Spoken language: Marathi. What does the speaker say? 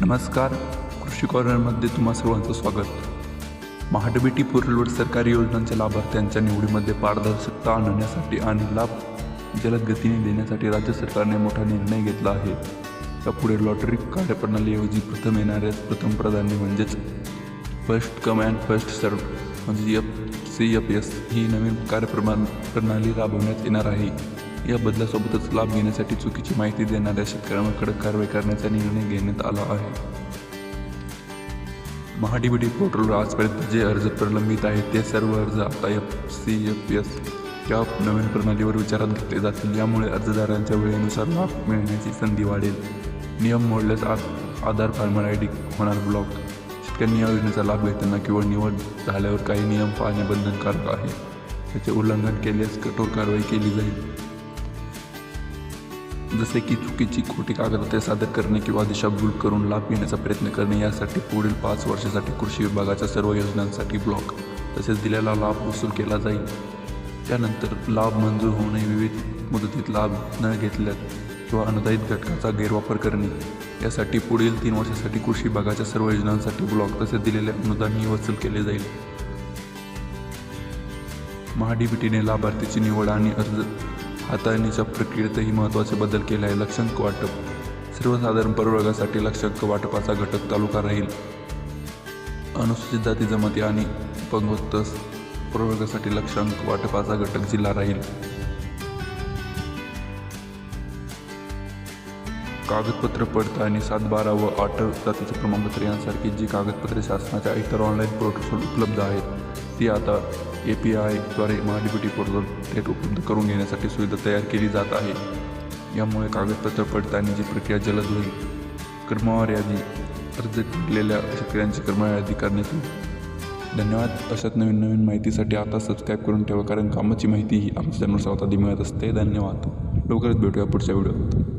नमस्कार. कृषी कॉर्नरमध्ये तुम्हा सर्वांचं स्वागत. महाडबीटी पोर्टलवर सरकारी योजनांच्या लाभार्थ्यांच्या निवडीमध्ये पारदर्शकता आणण्यासाठी आणि लाभ जलद गतीने देण्यासाठी राज्य सरकारने मोठा निर्णय घेतला आहे. यापुढे लॉटरी कार्यप्रणालीऐवजी प्रथम येणाऱ्या प्रथम प्राधान्य म्हणजेच फर्स्ट कम अँड फर्स्ट सर्व म्हणजे एफ सी एफ एस ही नवीन कार्यप्रमाण प्रणाली राबवण्यात येणार आहे. या बदलासोबतच लाभ घेण्यासाठी चुकीची माहिती देणाऱ्या शेतकऱ्यांवर कडक कारवाई करण्याचा निर्णय घेण्यात आला आहे. महाडीबीटी पोर्टलवर आजपर्यंत जे अर्ज प्रलंबित आहेत ते सर्व अर्ज आता एफ सी एफ एस या नवीन प्रणालीवर विचारात घेतले जातील. यामुळे अर्जदारांच्या वेळेनुसार लाभ मिळण्याची संधी वाढेल. नियम मोडल्यास आज आधार फार्मर आय डी होणार ब्लॉक. शेतकऱ्यांनी या योजनेचा लाभ घेताना केवळ निवड झाल्यावर काही नियम पाळणे बंधनकारक आहे. त्याचे उल्लंघन केल्यास कठोर कारवाई केली जाईल. जसे की चुकीची खोटी कागदपत्रे सादर करणे किंवा दिशाभूल करून लाभ घेण्याचा प्रयत्न करणे यासाठी पुढील पाच वर्षासाठी कृषी विभागाच्या सर्व योजनांसाठी ब्लॉक तसेच दिलेला लाभ वसूल केला जाईल. त्यानंतर लाभ मंजूर होणे विविध मुदतीत लाभ न घेतल्यास किंवा अनुदायित घटकाचा गैरवापर करणे यासाठी पुढील तीन वर्षासाठी कृषी विभागाच्या सर्व योजनांसाठी ब्लॉक तसेच दिलेले अनुदानही वसूल केले जाईल. महाडीबीटीने लाभार्थीची निवड आणि अर्ज हाताळणीच्या प्रक्रियेतही महत्त्वाचे बदल केले आहे लक्षांक वाटप. सर्वसाधारण प्रवर्गासाठी लक्षांक वाटपाचा घटक तालुका राहील. अनुसूचित जाती जमाती आणि पंगवस्त प्रवर्गासाठी लक्षांक वाटपाचा घटक जिल्हा राहील. कागदपत्र पडताळणी सात बारा व आठ जातीचे प्रमाणपत्र यांसारखी जी कागदपत्रे शासनाच्या इतर ऑनलाईन पोर्टल उपलब्ध आहेत ती आता ए पी आयद्वारे महाडीबीटी पोर्टल थेट उपलब्ध करून घेण्यासाठी सुविधा तयार केली जात आहे. यामुळे कागदपत्र पडताळणीची प्रक्रिया जलद होईल. क्रमवार यादी अर्ज केलेल्या शेतकऱ्यांची क्रमवार यादी करण्यात येईल धन्यवाद. अशाच नवीन नवीन माहितीसाठी आता सबस्क्राईब करून ठेवा कारण कामाची माहिती ही आमच्या चॅनलवर स्वतः मिळत असते. धन्यवाद. लवकरच भेटूया पुढच्या व्हिडिओत